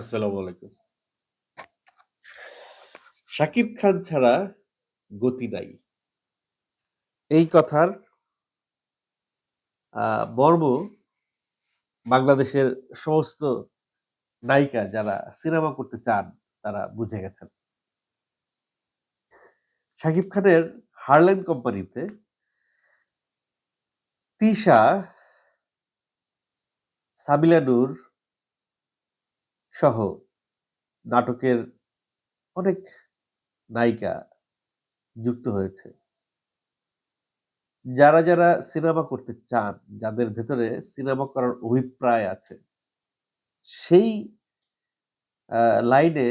আসসালামু। শাকিব খান ছাড়া গতি নাই। এই কথার মর্ম বাংলাদেশের সমস্ত নায়িকা যারা সিনেমা করতে চান, তারা বুঝে গেছেন। শাকিব খানের হারলেন কোম্পানিতে, তিশা সাবিলা নূর সহ নাটকের অনেক নায়িকা যুক্ত হয়েছে। যারা, যারা সিনেমা করতে চান, যাদের ভেতরে সিনেমা করার অভিপ্রায় আছে, সেই লাইনে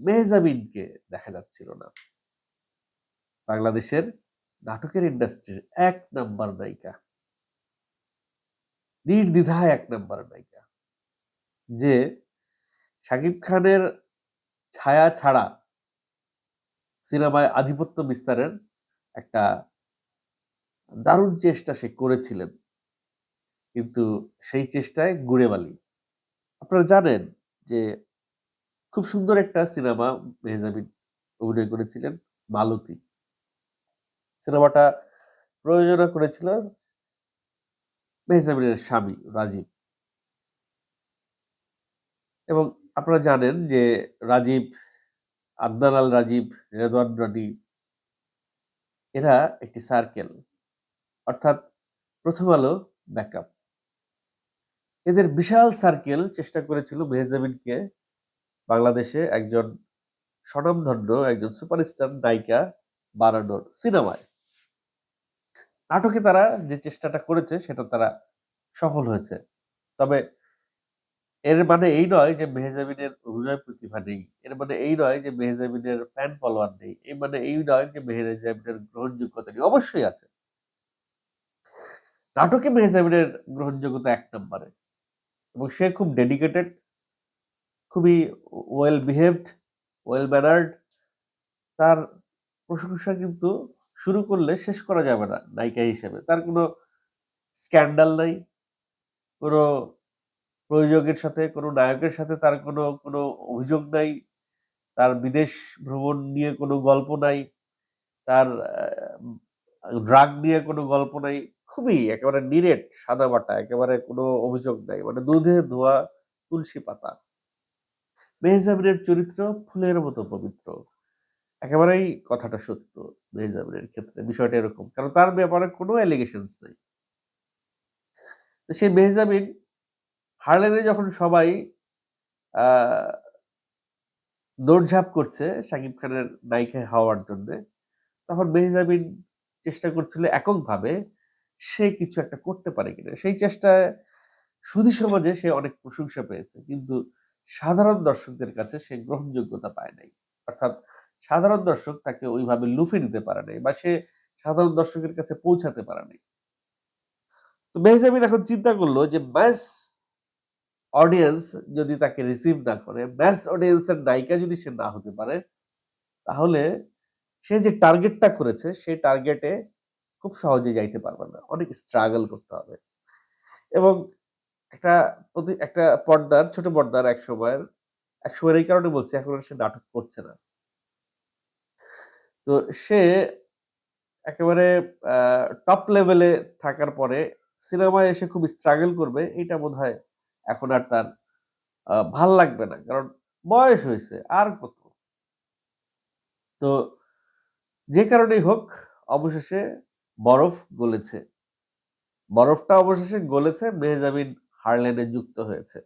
মেহজাবিনকে দেখা যাচ্ছিল না। বাংলাদেশের নাটকের ইন্ডাস্ট্রির এক নাম্বার নায়িকা। নির্দ্বিধায় এক নাম্বার নায়িকা। যে শাকিব খানের ছায়া ছাড়া সিনেমায় আধিপত্য বিস্তারের একটা দারুণ চেষ্টা সে করেছিলেন। কিন্তু সেই চেষ্টায় গুড়ে বালি। আপনারা জানেন যে খুব সুন্দর একটা সিনেমা মেহজাবিন অভিনয় করেছিলেন, 'মালতী'। সিনেমাটা প্রযোজনা করেছিল মেহজাবিনের স্বামী রাজীব। এবং আপনারা জানেন যে রাজীব, আদনান আল রাজীব, রেদওয়ান রনি এরা একটি সার্কেল। অর্থাৎ 'প্রথম আলো ব্যাকআপ'। এদের বিশাল সার্কেল চেষ্টা করেছিল মেহজাবিনকে বাংলাদেশে একজন স্বনামধন্য একজন সুপারস্টার নায়িকা বানানোর সিনেমায়। নাটকে তারা যে চেষ্টাটা করেছে সেটা তারা সফল হয়েছে। তবে এর মানে এই নয় যে মেহজাবিনের অভিনয় প্রতিভা নেই। এর মানে এই নয় যে মেহজাবিনের ফ্যান ফলোয়ার নেই। এর মানে এই নয় যে মেহজাবিনের গ্রহণযোগ্যতা নেই। অবশ্যই আছে। নাটকে মেহজাবিনের গ্রহণযোগ্যতা এক নম্বরে এবং সে খুব ডেডিকেটেড, খুবই ওয়েল বিহেভড, ওয়েল ম্যানার্ড। তার প্রশংসা কিন্তু শুরু করলে শেষ করা যাবে না নায়িকা হিসেবে। তার কোনো স্ক্যান্ডাল নাই। কোনো প্রযোজকের সাথে, কোনো নায়কের সাথে তার কোনো, কোনো অভিযোগ নাই। তার বিদেশ ভ্রমণ নিয়ে কোনো গল্প নাই। তার ড্রাগ নিয়ে কোনো গল্প নাই। খুবই একেবারে নিরেট, সাদা বাটা একেবারে কোনো অভিযোগ নাই। মানে দুধে ধোয়া তুলসী পাতা। মেহজাবিনের চরিত্র ফুলের মতো পবিত্র। একেবারেই কথাটা সত্য মেহজাবিনের ক্ষেত্রে বিষয়টা এরকম। কারণ তার ব্যাপারে কোনো অ্যালিগেশনস নেই তো সেই মেহজাবিন হারলেনে যখন সবাই দৌড়ঝাঁপ করছে শাকিব খানের নায়িকা হওয়ার জন্যে, তখন মেহজাবিন চেষ্টা করছিল এককভাবে সে কিছু একটা করতে পারে কিনা। সেই চেষ্টায় সুধী সমাজে সে অনেক প্রশংসা পেয়েছে। কিন্তু সাধারণ দর্শকদের কাছে সে গ্রহণযোগ্যতা পায় নাই। অর্থাৎ সাধারণ দর্শক তাকে ওইভাবে লুফে নিতে পারে নাই বা সে সাধারণ দর্শকের কাছে পৌঁছাতে পারে নাই। তো মেহজাবিন এখন চিন্তা করল যে মাস অডিয়েন্স যদি তাকে রিসিভ না করে, মাস অডিয়েন্সের নায়িকা যদি সে না হতে পারে, তাহলে সে যে টার্গেটটা করেছে সেই টার্গেটে খুব সহজে যাইতে পারবে না। অনেক স্ট্রাগল করতে হবে। এবং একটা প্রতি একটা পর্দার ছোট পর্দার এক সময়ের এক সময়ের এই কারণে বলছি এখন সে নাটক করছে না। তো সে একেবারে টপ লেভেলে থাকার পরে সিনেমায় এসে খুব স্ট্রাগল করবে এটা এইটা বোধহয় এখন আর তার ভালো লাগবে না। কারণ বয়স হয়েছে আর কত? তো যে কারণেই হোক অবশেষে বরফ গলেছে। বরফটা অবশেষে গলেছে মেহজাবিন হারলেনে যুক্ত হয়েছে।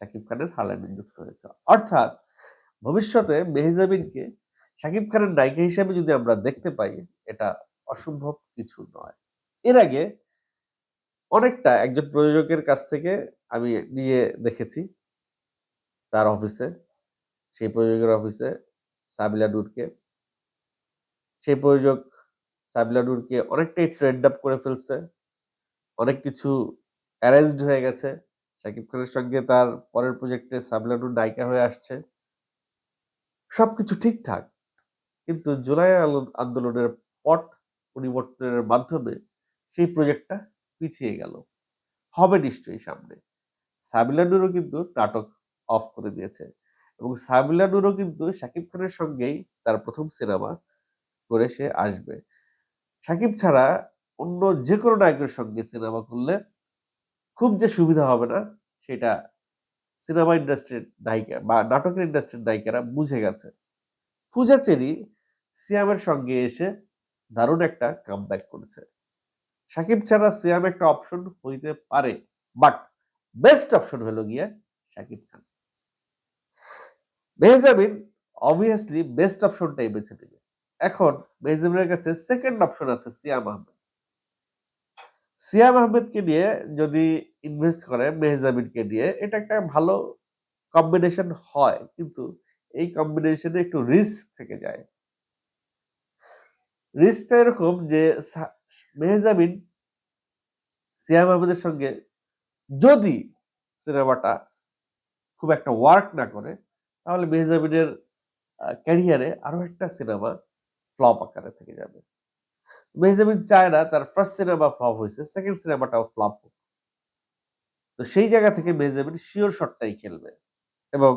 শাকিব খানের হারলেনে যুক্ত হয়েছে। অর্থাৎ ভবিষ্যতে মেহজাবিনকে শাকিব খানের নায়িকা হিসেবে যদি আমরা দেখতে পাই, এটা অসম্ভব কিছু নয়। এর আগে অনেকটা একজন প্রযোজকের কাছ থেকে আমি নিয়ে দেখেছি। তার অফিসে, সেই প্রযোজকের অফিসে সাবিলা নূরকে। সেই প্রযোজক সাবিলা নূরকে অনেকটাই ট্রেন্ড আপ করে ফেলছে। অনেক কিছু অ্যারেঞ্জড হয়ে গেছে। শাকিব খানের সঙ্গে তার পরের প্রজেক্টে সাবিলা নূর নায়িকা হয়ে আসছে। সবকিছু ঠিকঠাক। কিন্তু জুলাই আন্দোলনের পট পরিবর্তনের মাধ্যমে সেই প্রজেক্টটা পিছিয়ে গেল। হবে নিশ্চয়ই সামনে। সাবিলা নূরও কিন্তু নাটক অফ করে দিয়েছে। এবং সামিলা নূরও কিন্তু শাকিব খানের সঙ্গেই তার প্রথম সিনেমা করে সে আসবে। শাকিব ছাড়া অন্য যে কোনো নায়কের সঙ্গে সিনেমা করলে খুব যে সুবিধা হবে না, সেটা সিনেমা ইন্ডাস্ট্রির নায়িকা বা নাটকের ইন্ডাস্ট্রির নায়িকারা বুঝে গেছে। পূজা চেরি সিয়ামের সঙ্গে এসে দারুণ একটা কামব্যাক করেছে। সাকিব ছাড়া সিয়াম একটা অপশন হইতে পারে বাট বেস্ট অপশন হলো গিয়ে সাকিব খান। মেহজাবিন অবভিয়াসলি বেস্ট অপশনটাই বেছে নেবে। এখন মেহজাবিনের কাছে সেকেন্ড অপশন আছে সিয়াম আহমেদ। সিয়াম আহমেদকে নিয়ে যদি ইনভেস্ট করে মেহজাবিনকে নিয়ে, এটা একটা ভালো কম্বিনেশন হয়, কিন্তু এই কম্বিনেশনে একটু রিস্ক থেকে যায়। রিস্কটা এরকম যে মেহজাবিন সিয়াম আহমেদের সঙ্গে যদি সিনেমাটা খুব একটা ওয়ার্ক না করে, তাহলে মেহজাবিনের ক্যারিয়ারে আরও একটা সিনেমা ফ্লপ আকারে থেকে যাবে। মেহজাবিন চায় না তার ফার্স্ট সিনেমা ফ্লপ হয়েছে সেকেন্ড সিনেমাটাও ফ্লপ হোক। তো সেই জায়গা থেকে মেহজাবিন শিওর শটটাই খেলবে এবং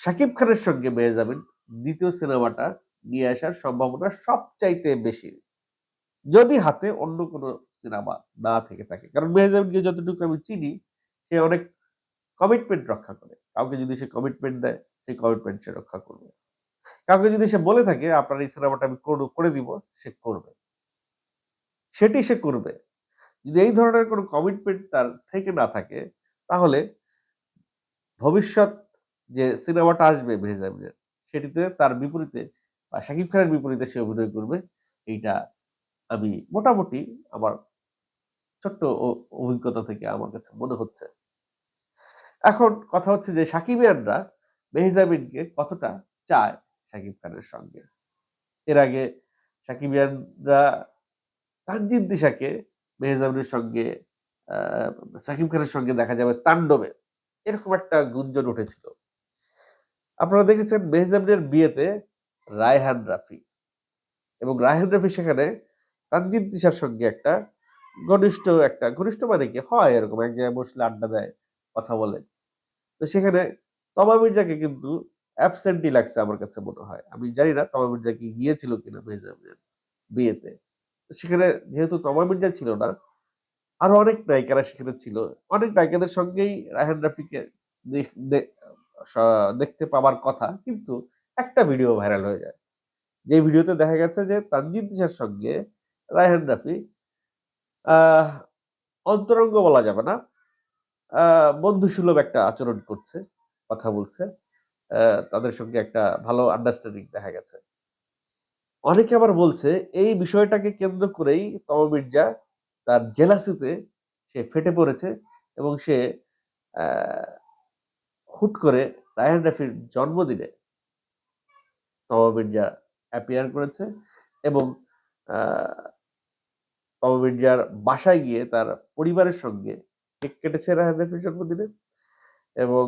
শাকিব খানের সঙ্গে মেহজাবিন দ্বিতীয় সিনেমাটা নিয়ে আসার সম্ভাবনা সবচাইতে বেশি। যদি হাতে অন্য কোনো সিনেমা না থেকে থাকে। কারণ মেহজাবিনকে যতটুকু আমি চিনি, সে অনেক কমিটমেন্ট রক্ষা করে। কাউকে যদি সে কমিটমেন্ট দেয়, সেই কমিটমেন্ট সে রক্ষা করবে। কাউকে যদি সে বলে থাকে, আপনার এই সিনেমাটা আমি করে দিব সে করবে। সেটি সে করবে। যদি এই ধরনের কোনো কমিটমেন্ট তার থেকে না থাকে, তাহলে ভবিষ্যৎ যে সিনেমাটা আসবে মেহজাবিনের সেটিতে তার বিপরীতে বা শাকিব খানের বিপরীতে সে অভিনয় করবে, এইটা আমি মোটামুটি আমার ছোট্ট অভিজ্ঞতা থেকে আমার কাছে মনে হচ্ছে। এখন কথা হচ্ছে যে সাকিবিয়ানরা মেহজাবিনকে কতটা চায় শাকিব খানের সঙ্গে? এর আগে সাকিবিয়ানরা তানজিদ দিশাকে মেহজাবিনের সঙ্গে সাকিব খানের সঙ্গে দেখা যাবে তাণ্ডবে। এরকম একটা গুঞ্জন উঠেছিল। আপনারা দেখেছেন মেহজাবিনের বিয়েতে রায়হান রাফি এবং রায়হান রাফি সেখানে তানজিদ দিশার সঙ্গে একটা ঘনিষ্ঠ একটা, ঘনিষ্ঠ মানে কি? হয় এরকম, এক জায়গায় বসলে আড্ডা দেয়, কথা বলে। তো সেখানে তমা মির্জাকে কিন্তু অ্যাবসেন্টই লাগছে আমার কাছে মনে হয়। আমি জানি না তমা মির্জা কি গিয়েছিল কিনা মেহজাবিনের বিয়েতে। সেখানে যেহেতু তমা মির্জা ছিল না, আরও অনেক নায়িকারা সেখানে ছিল। অনেক নায়িকাদের সঙ্গেই রায়হান রাফিকে দেখতে পাওয়ার কথা, কিন্তু একটা ভিডিও ভাইরাল হয়ে যায়। যে ভিডিওতে দেখা গেছে যে তানজিদ দিশার সঙ্গে রায়হান রাফি অন্তরঙ্গ বলা যাবে না। বন্ধু সুলভ একটা আচরণ করছে, কথা বলছে। তাদের সঙ্গে একটা ভালো আন্ডারস্ট্যান্ডিং দেখা গেছে। অনেকে আবার বলছে, এই বিষয়টাকে কেন্দ্র করেই তম মির্জা তার জেলাসিতে সে ফেটে পড়েছে এবং সে হুট করে রায়হান রাফির জন্মদিনে তমা মির্জা অ্যাপিয়ার করেছে এবং তমা মির্জার বাসায় গিয়ে তার পরিবারের সঙ্গে কেক কেটেছে রায়হান রাফির জন্মদিনে এবং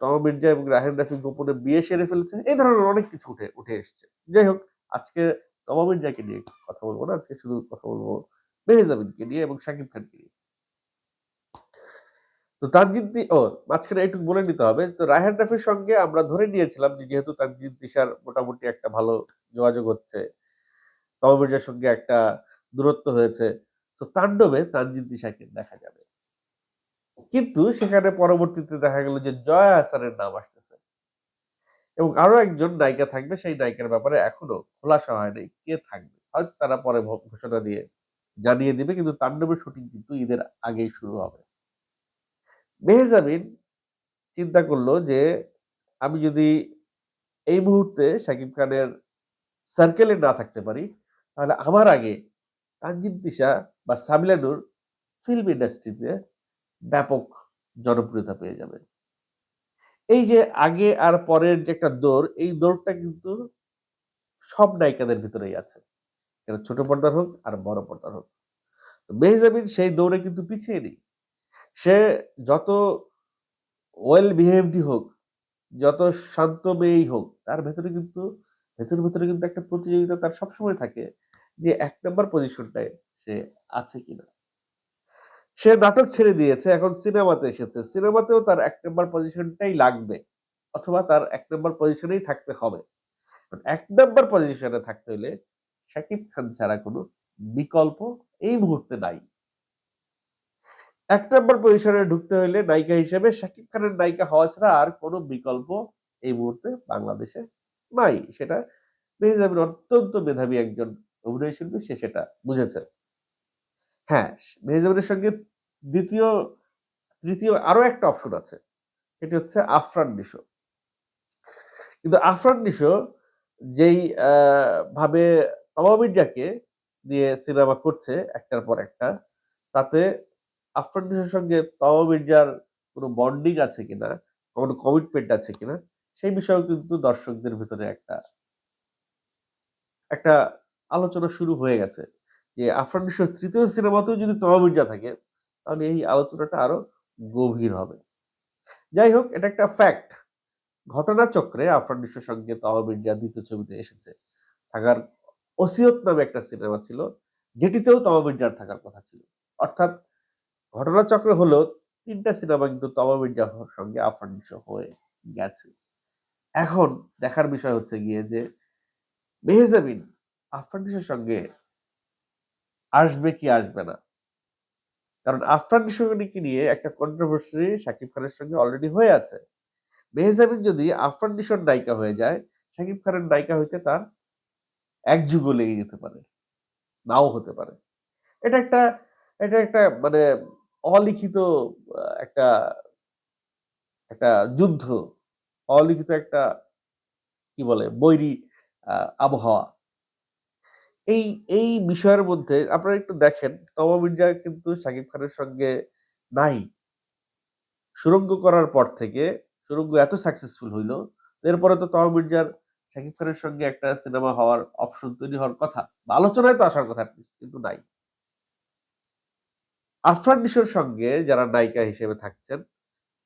তমা মির্জা এবং রাহেন রাফি গোপনে বিয়ে সেরে ফেলেছে। এই ধরনের অনেক কিছু উঠে উঠে এসছে। যাই হোক, আজকে তমা মির্জাকে নিয়ে কথা বলব না। আজকে শুধু কথা বলব মেহেজাবিনকে নিয়ে এবং শাকিব খানকে নিয়ে। তো তানজিদ ও, মাঝখানে একটু বলে নিতে হবে। তো রায়হান রাফির সঙ্গে আমরা ধরে নিয়েছিলাম যে যেহেতু তানজিদ দিশার মোটামুটি একটা ভালো যোগাযোগ হচ্ছে তমা সঙ্গে একটা দূরত্ব হয়েছে। তো তাণ্ডবে তানজিদ দিশাকে দেখা যাবে। কিন্তু সেখানে পরবর্তীতে দেখা গেল যে জয়া হাসানের নাম আসতেছে। এবং আরও একজন নায়িকা থাকবে, সেই নায়িকার ব্যাপারে এখনও খোলাসা হয়নি কে থাকবে। হয়তো তারা পরে ঘোষণা দিয়ে জানিয়ে দিবে, কিন্তু তাণ্ডবের শুটিং কিন্তু ঈদের আগেই শুরু হবে। মেহজাবিন চিন্তা করল যে, আমি যদি এই মুহূর্তে শাকিব খানের সার্কেলে না থাকতে পারি তাহলে আমার আগে তানজিদ দিশা বা সাবিলানুর ফিল্ম ইন্ডাস্ট্রিতে ব্যাপক জনপ্রিয়তা পেয়ে যাবে এই যে আগে আর পরের যে একটা দৌড়, এই দৌড়টা কিন্তু সব নায়িকাদের ভিতরেই আছে। এটা ছোট পর্দার হোক আর বড় পর্দার হোক। মেহজাবিন সেই দৌড়ে কিন্তু পিছিয়ে নেই। সে যত ওয়েল বিহেভডই হোক, যত শান্ত মেয়েই হোক, তার ভেতরে কিন্তু, ভেতরে ভেতরে কিন্তু একটা প্রতিযোগিতা তার সবসময় থাকে। যে এক নম্বর পজিশনটায় সে আছে কিনা সে নাটক ছেড়ে দিয়েছে, এখন সিনেমাতে এসেছে। সিনেমাতেও তার ১ নাম্বার পজিশনটাই লাগবে। অথবা তার ১ নাম্বার পজিশনেই থাকতে হবে। ১ নাম্বার পজিশনে থাকতে হইলে শাকিব খান ছাড়া কোন বিকল্প এই মুহূর্তে নাই। এক নম্বর পজিশনে ঢুকতে হলে নায়িকা হিসেবে শাকিব খানের নায়িকা হওয়া ছাড়া আর কোন বিকল্প এই মুহূর্তে বাংলাদেশে নাই। সেটা মেহজাবিন অত্যন্ত মেধাবী একজন অভিনয়শিল্পী সে সেটা বুঝেছে। হ্যাঁ, মেহজাবিনের সঙ্গে ২য়, ৩য় আরও একটা অপশন আছে। সেটি হচ্ছে আফরান নিশো। কিন্তু আফরান নিশো যেই ভাবে তমা মির্জাকে দিয়ে সিনেমা করছে একটার পর একটা, তাতে আফরান নিশোর সঙ্গে তমা মির্জার কোন বন্ডিং আছে কিনা, কোন কমিটমেন্ট আছে কিনা, সেই বিষয়েও কিন্তু দর্শকদের ভেতরে একটা একটা আলোচনা শুরু হয়ে গেছে। যে আফরান ৩য় সিনেমাতেও যদি তমা থাকে, তাহলে এই আলোচনাটা আরও গভীর হবে। যাই হোক এটা একটা ফ্যাক্ট। ঘটনাচক্রে আফরান নিশোর সঙ্গে তমা মির্জা ২য় ছবিতে এসেছে। থাকার 'ওসিয়ত' নামে একটা সিনেমা ছিল, যেটিতেও তমা মির্জার থাকার কথা ছিল। অর্থাৎ ঘটনাচক্রে হলেও ৩ টা সিনেমা কিন্তু তমা সঙ্গে আফরান হয়ে গেছে। এখন দেখার বিষয় হচ্ছে গিয়ে যে মেহজাবিন আফরান সঙ্গে আসবে কি আসবে না? কারণ আফরান নিয়ে একটা কন্ট্রোভার্সি শাকিব খানের সঙ্গে অলরেডি হয়ে আছে। মেহজাবিন যদি আফরান নায়িকা হয়ে যায়, শাকিব খানের নায়িকা হইতে তার ১ যুগও লেগে যেতে পারে। নাও হতে পারে। এটা একটা এটা একটা মানে অলিখিত একটা একটা যুদ্ধ। অলিখিত একটা কি বলে বৈরী আবহাওয়া। এই এই বিষয়ের মধ্যে আপনারা একটু দেখেন তমা মির্জা কিন্তু শাকিব খানের সঙ্গে নাই। সুরঙ্গ করার পর থেকে সুরঙ্গ এত সাকসেসফুল হইল, এরপরে তো তমা মির্জার শাকিব খানের সঙ্গে একটা সিনেমা হওয়ার অপশন তৈরি হওয়ার কথা। বা আলোচনায় তো আসার কথা কিন্তু নাই। আফরান নিশোর সঙ্গে যারা নায়িকা হিসেবে থাকছেন,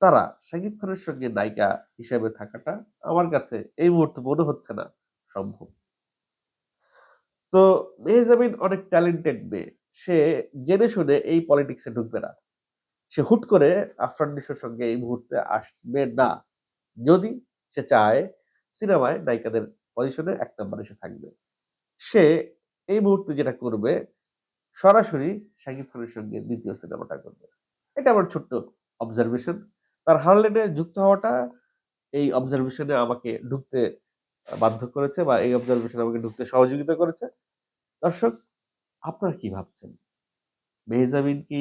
তারা শাকিব খানের সঙ্গে নায়িকা হিসেবে থাকাটা আমার কাছে এই মুহূর্তে মনে হচ্ছে না সম্ভব। তো মেহজাবিন অনেক ট্যালেন্টেড মেয়ে। সে জেনে শুনে এই পলিটিক্সে ঢুকবে না। সে হুট করে আফরান নিশোর সঙ্গে এই মুহূর্তে আসবে না। যদি সে চায় সিনেমায় নায়িকাদের পজিশনে ১ নাম্বারে সে থাকবে। সে এই মুহূর্তে যেটা করবে, সরাসরি শাকিব খানের সঙ্গে দ্বিতীয় সিনেমাটা করবে। এটা আমার ছোট্ট অবজারভেশন। তার হারলেনে যুক্ত হওয়াটা এই অবজারভেশন আমাকে ঢুকতে বাধ্য করেছে বা এই অবজারভেশন আমাকে ঢুকতে সহযোগিতা করেছে। দর্শক আপনারা কি ভাবছেন? মেহজাবিন কি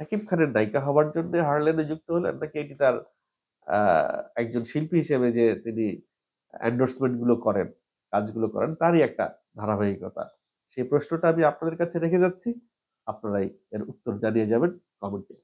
শাকিব খানের নায়িকা হবার জন্য হারলেনে যুক্ত হলেন নাকি এটি তার একজন শিল্পী হিসেবে যে তিনি এন্ডোর্সমেন্টগুলো করেন, কাজগুলো করেন তারই একটা ধারাবাহিকতা। সেই প্রশ্নটা আমি আপনাদের কাছে রেখে যাচ্ছি। আপনারাই এর উত্তর জানিয়ে যাবেন কমেন্টে।